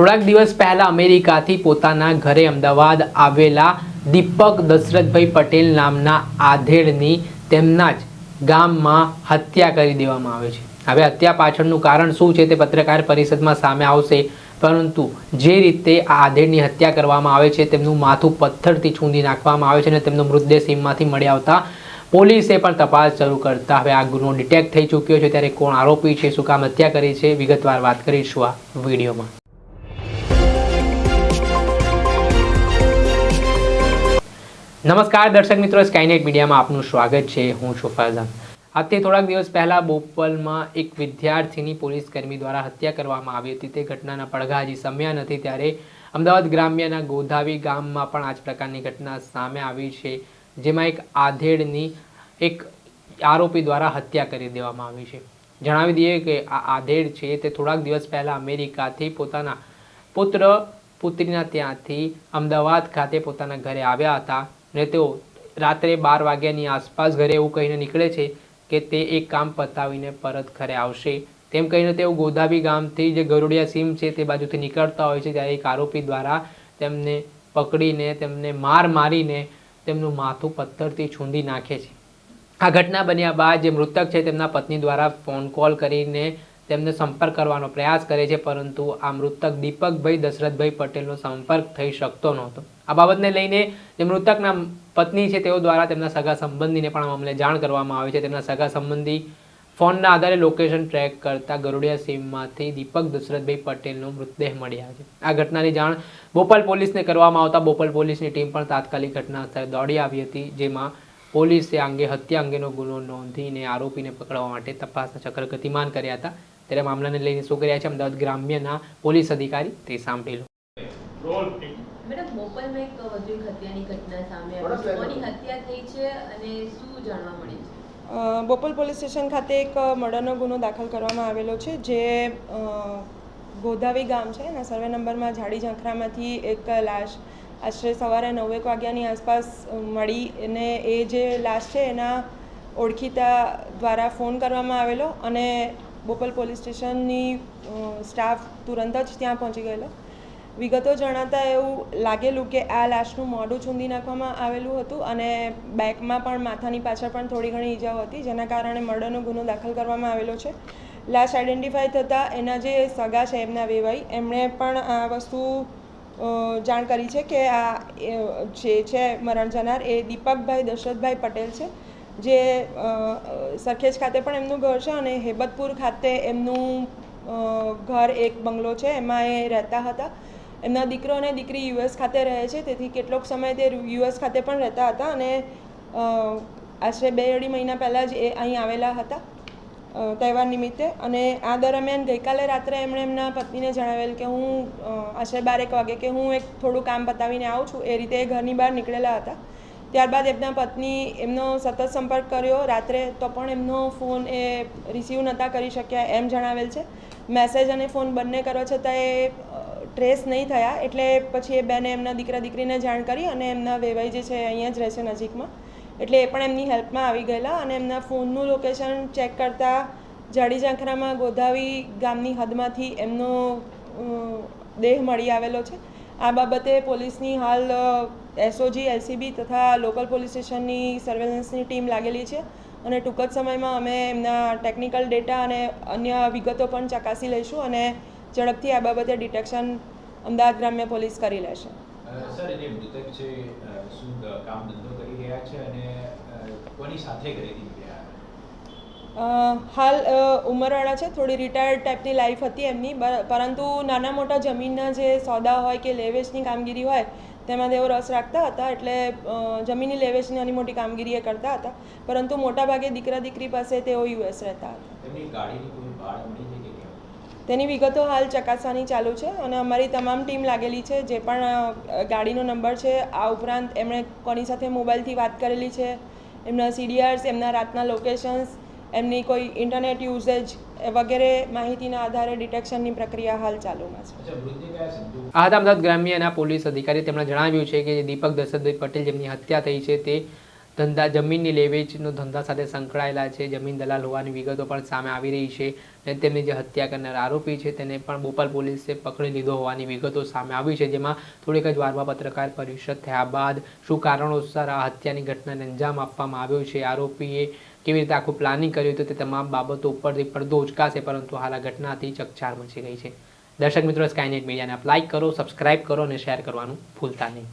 થોડાક દિવસ પહેલા અમેરિકાથી પોતાના ઘરે અમદાવાદ આવેલા દીપક દશરથભાઈ પટેલ નામના આધેડની તેમના જ ગામમાં હત્યા કરી દેવામાં આવે છે. હવે હત્યા પાછળનું કારણ શું છે તે પત્રકાર પરિષદમાં સામે આવશે. પરંતુ જે રીતે આ આધેડની હત્યા કરવામાં આવે છે તેમનું માથું પથ્થરથી છૂંદી નાખવામાં આવે છે અને તેમનો મૃતદેહ સીમમાંથી મળી આવતા પોલીસે પણ તપાસ શરૂ કરતા હવે આ ગુનો ડિટેક્ટ થઈ ચૂક્યો છે. ત્યારે કોણ આરોપી છે, શું કામ હત્યા કરી છે, વિગતવાર વાત કરીશું આ વિડીયોમાં. નમસ્કાર દર્શક મિત્રો સ્કાયનેટ મીડિયામાં આપનું સ્વાગત છે. હું છું ફરઝાન આજથી થોડાક દિવસ પહેલાં બોપલમાં એક વિદ્યાર્થીની પોલીસ કર્મી દ્વારા હત્યા કરવામાં આવી હતી. તે ઘટનાના પડઘા હજી સમ્યા નથી ત્યારે અમદાવાદ ગ્રામ્યના ગોધાવી ગામમાં પણ આ જ પ્રકારની ઘટના સામે આવી છે, જેમાં એક આધેડની એક આરોપી દ્વારા હત્યા કરી દેવામાં આવી છે. જણાવી દઈએ કે આ આધેડ છે તે થોડાક દિવસ પહેલાં અમેરિકાથી પોતાના પુત્ર, પુત્રીના ત્યાંથી અમદાવાદ ખાતે પોતાના ઘરે આવ્યા હતા. ને તેઓ રાત્રે બાર વાગ્યાની આસપાસ ઘરે એવું કહીને નીકળે છે કે તે એક કામ પતાવીને પરત ઘરે આવશે. તેમ કહીને તેઓ ગોધાવી ગામથી જે ગરુડિયા સીમ છે તે બાજુથી નીકળતા હોય છે ત્યારે એક આરોપી દ્વારા તેમને પકડીને, તેમને માર મારીને તેમનું માથું પથ્થરથી છૂંદી નાખે છે. આ ઘટના બન્યા બાદ જે મૃતક છે તેમના પત્ની દ્વારા ફોન કોલ કરીને તેમને સંપર્ક કરવાનો પ્રયાસ કરે છે, પરંતુ આ મૃતક દીપકભાઈ દશરથભાઈ પટેલનો સંપર્ક થઈ શકતો નહોતો. આ બાબતને લઈને જે મૃતકના પત્ની છે, તેઓ દ્વારા તેમના સગા સંબંધીને પણ આ મામલે જાણ કરવામાં આવે છે. તેમના સગા સંબંધી ફોનના આધારે લોકેશન ટ્રેક કરતા ગરુડિયા સીમમાંથી દીપક દશરથભાઈ પટેલનો મૃતદેહ મળી આવ્યો આ ઘટનાની જાણ બોપલ પોલીસને કરવામાં આવતા બોપલ પોલીસની ટીમ પણ તાત્કાલિક ઘટના સ્થળે દોડી આવી હતી, જેમાં પોલીસે આ અંગે હત્યા અંગેનો ગુનો નોંધીને આરોપીને પકડવા માટે તપાસના ચક્ર ગતિમાન કર્યા હતા. ત્યારે મામલાને લઈને શું કર્યા છે? અમદાવાદ ગ્રામ્યના પોલીસ અધિકારી તે સાંભળી લો મેડમ બોપલમાં એક વધુ હત્યાની ઘટના સામે આવી કોની હત્યા થઈ છે અને શું જાણવા મળ્યું છે? બોપલ પોલીસ સ્ટેશન ખાતે એક મર્ડરનો ગુનો દાખલ કરવામાં આવેલો છે જે ગોધાવી ગામ છે. એના સર્વે નંબરમાં ઝાડી ઝાંખરામાંથી એક લાશ આશરે સવારે નવેક વાગ્યાની આસપાસ મળી અને એ જે લાશ છે એના ઓળખીતા દ્વારા ફોન કરવામાં આવેલો અને બોપલ પોલીસ સ્ટેશનની સ્ટાફ તુરંત જ ત્યાં પહોંચી ગયેલો. વિગતો જણાતા એવું લાગેલું કે આ લાશનું મોઢું છૂંદી નાખવામાં આવેલું હતું અને બેકમાં પણ માથાની પાછળ પણ થોડી ઘણી ઈજાઓ હતી, જેના કારણે મર્ડરનો ગુનો દાખલ કરવામાં આવેલો છે. લાશ આઈડેન્ટિફાઈ થતાં એના જે સગા છે એમના વેવાઈ, એમણે પણ આ વસ્તુ જાણ કરી છે કે આ જે છે, મરણ જનાર એ દીપકભાઈ દશરથભાઈ પટેલ છે. જે સરખેજ ખાતે પણ એમનું ઘર છે અને હેબતપુર ખાતે એમનું ઘર એક બંગલો છે. એમાં એ રહેતા હતા. એમના દીકરો અને દીકરી યુએસ ખાતે રહે છે. તેથી કેટલોક સમય તે યુએસ ખાતે પણ રહેતા હતા અને આશરે બે અઢી મહિના પહેલાં જ એ અહીં આવેલા હતા તહેવાર નિમિત્તે. અને આ દરમિયાન ગઈકાલે રાત્રે એમણે એમના પત્નીને જણાવેલ કે હું આશરે બારેક વાગે કે હું એક થોડું કામ પતાવીને આવું છું. એ રીતે એ ઘરની બહાર નીકળેલા હતા. ત્યારબાદ એમના પત્ની એમનો સતત સંપર્ક કર્યો. રાત્રે તો પણ એમનો ફોન એ રિસીવ નહોતા કરી શક્યા એમ જણાવેલ છે. મેસેજ અને ફોન બંને કર્યો છતાં એ ટ્રેસ નહીં થયા. એટલે પછી એ બેને એમના દીકરા દીકરીને જાણ કરી અને એમના વેવાઈ જે છે અહીંયા જ રહે છે નજીકમાં. એટલે એ પણ એમની હેલ્પમાં આવી ગયેલા અને એમના ફોનનું લોકેશન ચેક કરતાં જાડી ઝાંખરામાં ગોધાવી ગામની હદમાંથી એમનો દેહ મળી આવેલો છે. આ બાબતે પોલીસની હાલ એસઓજી એલસીબી તથા લોકલ પોલીસ સ્ટેશનની સર્વેલન્સની ટીમ લાગેલી છે અને ટૂંક જ સમયમાં અમે એમના ટેકનિકલ ડેટા અને અન્ય વિગતો પણ ચકાસી લઈશું અને ઝડપથી આ બાબતે ડિટેક્શન અમદાવાદ ગ્રામ્ય પોલીસ કરી લેશે. સર જે મૃતક છે શું કામ ધંધો કરી રહ્યા છે અને કોની સાથે નીકળ્યા અ, હાલ ઉંમરવાળા છે થોડી રિટાયર્ડ ટાઈપની લાઈફ હતી એમની. પરંતુ નાના મોટા જમીનના જે સોદા હોય કે લેવેચની કામગીરી હોય તેમાં તેઓ રસ રાખતા હતા. એટલે જમીનની લેવેચની નાની મોટી કામગીરી એ કરતા હતા. પરંતુ મોટાભાગે દીકરા દીકરી પાસે તેઓ યુએસ રહેતા હતા. તેની વિગતો હાલ ચકાસવાની ચાલુ છે અને અમારી તમામ ટીમ લાગેલી છે. જે પણ ગાડીનો નંબર છે આ ઉપરાંત એમણે કોની સાથે મોબાઈલથી વાત કરેલી છે એમના સીડીઆર્સ એમના રાતના લોકેશન્સ એમની કોઈ ઇન્ટરનેટ યુઝેજ વગેરે માહિતીના આધારે ડિટેક્શનની પ્રક્રિયા હાલ ચાલુમાં છે. આ અમદાવાદ ગ્રામ્યના પોલીસ અધિકારી તેમણે જણાવ્યું છે કે દીપક દશરથભાઈ પટેલ જેમની હત્યા થઈ છે તે ધંધા જમીનની લેવેચનો ધંધા સાથે સંકળાયેલા છે જમીન દલાલ હોવાની વિગતો પણ સામે આવી રહી છે અને તેમની જે હત્યા કરનાર આરોપી છે તેને પણ બોપલ પોલીસે પકડી લીધો હોવાની વિગતો સામે આવી છે જેમાં થોડીક જ વારમાં પત્રકાર પરિષદ થયા બાદ શું કારણોસર આ હત્યાની ઘટનાને અંજામ આપવામાં આવ્યો છે આરોપીએ કેવી રીતે આખું પ્લાનિંગ કર્યું હતું તે તમામ બાબતો ઉપરથી પડદો ઉચકાશે, પરંતુ હાલ આ ઘટનાથી ચકચાર મચી ગઈ છે. દર્શક મિત્રો સ્કાયનેટ મીડિયાને આપ લાઇક કરો સબસ્ક્રાઇબ કરો અને શેર કરવાનું ભૂલતા નહીં.